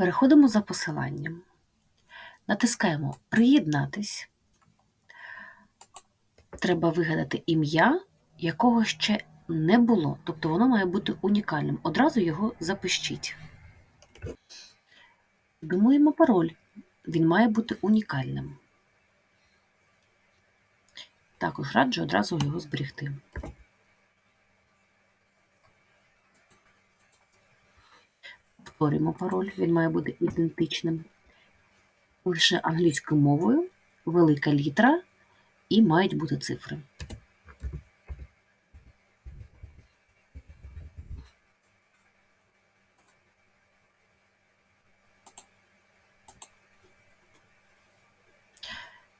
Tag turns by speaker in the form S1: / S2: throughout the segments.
S1: Переходимо за посиланням. Натискаємо Приєднатись. Треба вигадати ім'я, якого ще не було. Тобто воно має бути унікальним. Одразу його запишіть. Думаємо пароль. Він має бути унікальним. Також раджу одразу його зберегти. Повторюємо пароль, він має бути ідентичним. Лише англійською мовою, велика літера і мають бути цифри.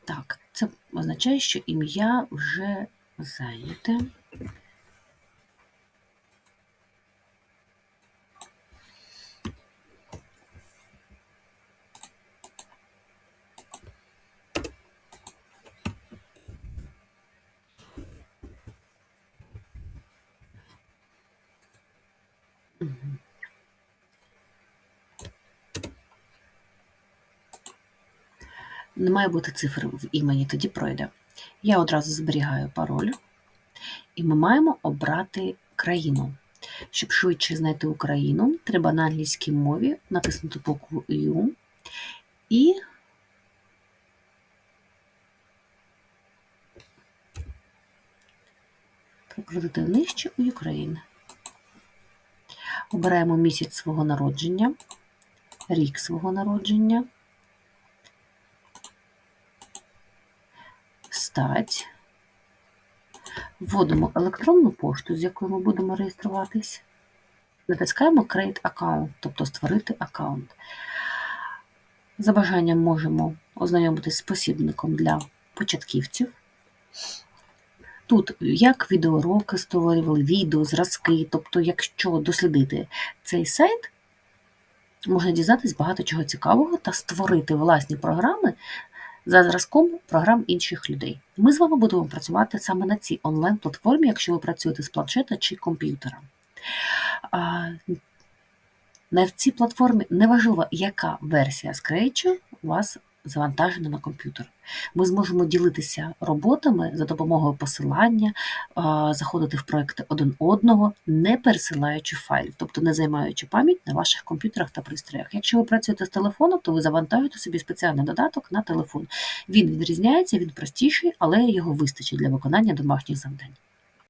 S1: Так, це означає, що ім'я вже зайняте. Не має бути цифр в імені, тоді пройде. Я одразу зберігаю пароль, і ми маємо обрати країну. Щоб швидше знайти Україну, треба на англійській мові натиснути букву U і прокрутити нижче у Україну. Обираємо місяць свого народження, рік свого народження, стать. Вводимо електронну пошту, з якою ми будемо реєструватись. Натискаємо Create Account, тобто створити аккаунт. За бажанням можемо ознайомитись з посібником для початківців. Тут як відеоуроки створювали, відео, зразки. Тобто, якщо дослідити цей сайт, можна дізнатися багато чого цікавого та створити власні програми за зразком програм інших людей. Ми з вами будемо працювати саме на цій онлайн-платформі, якщо ви працюєте з планшета чи комп'ютера. На цій платформі неважливо, яка версія Scratch у вас завантажена на комп'ютер. Ми зможемо ділитися роботами за допомогою посилання, заходити в проекти один одного, не пересилаючи файлів, тобто не займаючи пам'ять на ваших комп'ютерах та пристроях. Якщо ви працюєте з телефоном, то ви завантажуєте собі спеціальний додаток на телефон. Він відрізняється, він простіший, але його вистачить для виконання домашніх завдань.